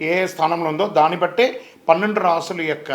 ఏ స్థానంలో ఉందో దాన్ని బట్టే పన్నెండు రాసుల యొక్క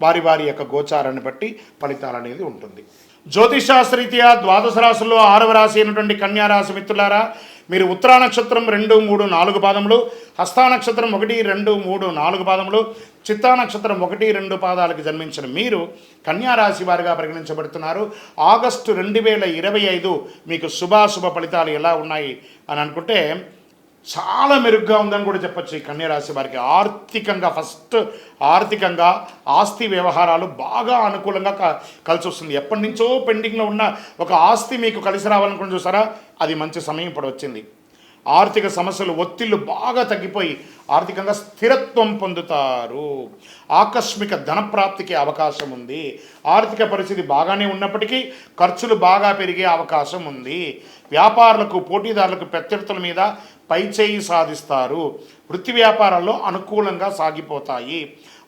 వారి వారి యొక్క గోచారాన్ని బట్టి ఫలితాలు అనేది ఉంటుంది. జ్యోతిషాస్త్రీత్యా ద్వాదశ రాశుల్లో ఆరవ రాశి అయినటువంటి కన్యా రాశి మిత్రులారా మీరు ఉత్తరా నక్షత్రం రెండు మూడు నాలుగు పాదములు హస్తా నక్షత్రం ఒకటి రెండు మూడు నాలుగు పాదములు చిత్తా నక్షత్రం ఒకటి రెండు పాదాలకు జన్మించిన మీరు కన్యారాశి వారిగా పరిగణించబడుతున్నారు. ఆగస్టు రెండు వేల ఇరవై ఐదు మీకు శుభాశుభ ఫలితాలు ఎలా ఉన్నాయి అని అనుకుంటే చాలా మెరుగ్గా ఉందని కూడా చెప్పొచ్చు ఈ కన్యరాశి వారికి. ఆర్థికంగా ఫస్ట్ ఆర్థికంగా ఆస్తి వ్యవహారాలు బాగా అనుకూలంగా క- కలిసి వస్తుంది ఎప్పటి నుంచో పెండింగ్లో ఉన్న ఒక ఆస్తి మీకు కలిసి రావాలనుకుని చూసారా? అది మంచి సమయం ఇప్పుడు వచ్చింది. ఆర్థిక సమస్యలు ఒత్తిళ్ళు బాగా తగ్గిపోయి ఆర్థికంగా స్థిరత్వం పొందుతారు. ఆకస్మిక ధనప్రాప్తికి అవకాశం ఉంది. ఆర్థిక పరిస్థితి బాగానే ఉన్నప్పటికీ ఖర్చులు బాగా పెరిగే అవకాశం ఉంది. వ్యాపారులకు పోటీదారులకు ప్రత్యర్థుల మీద పైచేయి సాధిస్తారు. వృత్తి వ్యాపారాల్లో అనుకూలంగా సాగిపోతాయి.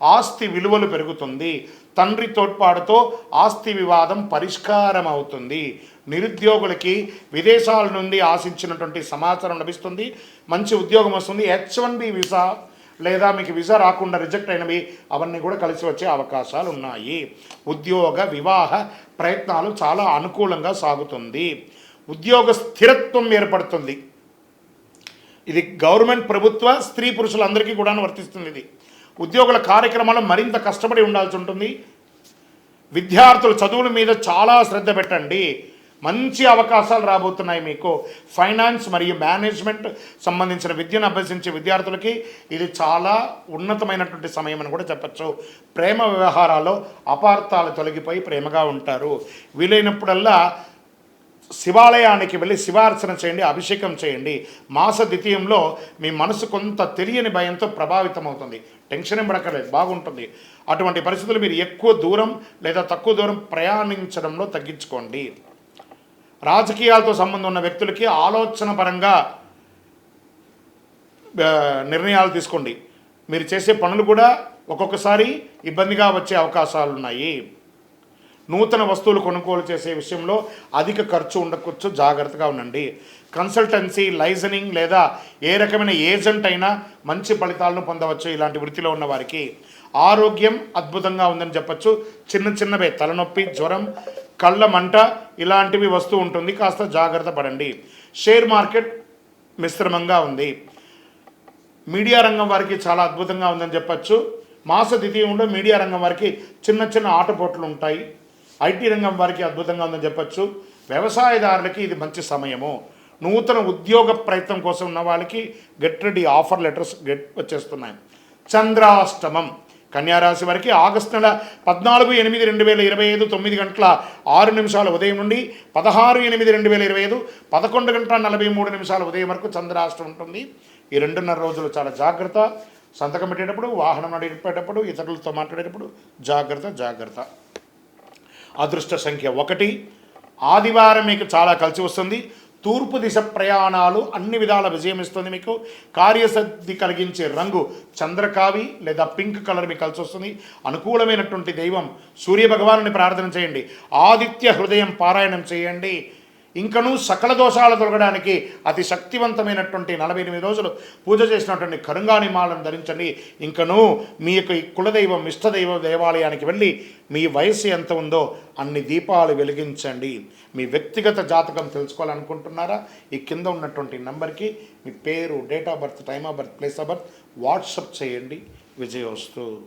ఆస్తి విలువలు పెరుగుతుంది. తండ్రి తోడ్పాటుతో ఆస్తి వివాదం పరిష్కారం అవుతుంది నిరుద్యోగులకి విదేశాల నుండి ఆశించినటువంటి సమాచారం లభిస్తుంది. మంచి ఉద్యోగం వస్తుంది. హెచ్ వన్ బి వీసా లేదా మీకు వీసా రాకుండా రిజెక్ట్ అయినవి అవన్నీ కూడా కలిసి వచ్చే అవకాశాలు ఉన్నాయి. ఉద్యోగ వివాహ ప్రయత్నాలు చాలా అనుకూలంగా సాగుతుంది. ఉద్యోగ స్థిరత్వం ఏర్పడుతుంది. ఇది గవర్నమెంట్ ప్రభుత్వ స్త్రీ పురుషులందరికీ కూడా వర్తిస్తుంది ఇది. ఉద్యోగుల కార్యక్రమాలు మరింత కష్టపడి ఉండాల్సి ఉంటుంది. విద్యార్థుల చదువుల మీద చాలా శ్రద్ధ పెట్టండి. మంచి అవకాశాలు రాబోతున్నాయి మీకు. ఫైనాన్స్ మరియు మేనేజ్మెంట్ సంబంధించిన విద్యను అభ్యసించే విద్యార్థులకి ఇది చాలా ఉన్నతమైనటువంటి సమయం అని కూడా చెప్పచ్చు. ప్రేమ వ్యవహారాల్లో అపార్థాలు తొలగిపోయి ప్రేమగా ఉంటారు. వీలైనప్పుడల్లా శివాలయానికి వెళ్ళి శివార్చన చేయండి అభిషేకం చేయండి. మాస ద్వితీయంలో మీ మనసు కొంత తెలియని భయంతో ప్రభావితం అవుతుంది టెన్షన్ ఇవ్వడక్కర్లేదు బాగుంటుంది. అటువంటి పరిస్థితులు మీరు ఎక్కువ దూరం లేదా తక్కువ దూరం ప్రయాణించడంలో తగ్గించుకోండి. రాజకీయాలతో సంబంధం ఉన్న వ్యక్తులకి ఆలోచన పరంగా నిర్ణయాలు తీసుకోండి. మీరు చేసే పనులు కూడా ఒక్కొక్కసారి ఇబ్బందిగా వచ్చే అవకాశాలు ఉన్నాయి నూతన వస్తువులు కొనుగోలు చేసే విషయంలో అధిక ఖర్చు ఉండకొచ్చు జాగ్రత్తగా ఉండండి. కన్సల్టెన్సీ లైజనింగ్ లేదా ఏ రకమైన ఏజెంట్ అయినా మంచి ఫలితాలను పొందవచ్చు ఇలాంటి వృత్తిలో ఉన్న వారికి. ఆరోగ్యం అద్భుతంగా ఉందని చెప్పచ్చు. చిన్న చిన్నవే తలనొప్పి జ్వరం కళ్ళ మంట ఇలాంటివి వస్తూ ఉంటుంది. కాస్త జాగ్రత్త పడండి. షేర్ మార్కెట్ మిశ్రమంగా ఉంది. మీడియా రంగం వారికి చాలా అద్భుతంగా ఉందని చెప్పచ్చు. మాస ద్వితీయంలో మీడియా రంగం వారికి చిన్న చిన్న ఆటపోట్లు ఉంటాయి. ఐటీ రంగం వారికి అద్భుతంగా ఉందని చెప్పచ్చు. వ్యవసాయదారులకి ఇది మంచి సమయము. నూతన ఉద్యోగ ప్రయత్నం కోసం ఉన్న వాళ్ళకి get ready offer letters get వచ్చేస్తున్నాయి. చంద్రాష్టమం. కన్యారాశి వారికి ఆగస్టు నెల పద్నాలుగు ఎనిమిది రెండు వేల ఇరవై ఐదు తొమ్మిది గంటల ఆరు నిమిషాల ఉదయం నుండి పదహారు ఎనిమిది రెండు వేల ఇరవై ఐదు పదకొండు గంటల నలభై మూడు నిమిషాల ఉదయం వరకు చంద్రాష్టం ఉంటుంది. ఈ రెండున్నర రోజులు చాలా జాగ్రత్త. సంతకం పెట్టేటప్పుడు వాహనం నడిపేటప్పుడు ఇతరులతో మాట్లాడేటప్పుడు జాగ్రత్త జాగ్రత్త. అదృష్ట సంఖ్య ఒకటి. ఆదివారం మీకు చాలా కలిసి వస్తుంది. తూర్పు దిశ ప్రయాణాలు అన్ని విధాల విజయం ఇస్తుంది మీకు. కార్యసిద్ధి కలిగించే రంగు చంద్రకావి లేదా పింక్ కలర్ మీకు కలిసి వస్తుంది. అనుకూలమైనటువంటి దైవం సూర్య భగవానుని ప్రార్థన చేయండి. ఆదిత్య హృదయం పారాయణం చేయండి. ఇంకనూ సకల దోషాలు తొలగడానికి అతి శక్తివంతమైనటువంటి నలభై ఎనిమిది రోజులు పూజ చేసినటువంటి కరుంగాని మాలను ధరించండి. ఇంకనూ మీ యొక్క ఈ కులదైవం ఇష్టదైవ దేవాలయానికి వెళ్ళి మీ వయసు ఎంత ఉందో అన్ని దీపాలు వెలిగించండి. మీ వ్యక్తిగత జాతకం తెలుసుకోవాలనుకుంటున్నారా? ఈ కింద ఉన్నటువంటి నంబర్కి మీ పేరు date of birth time of birth place of birth WhatsApp చేయండి. విజయోస్తు.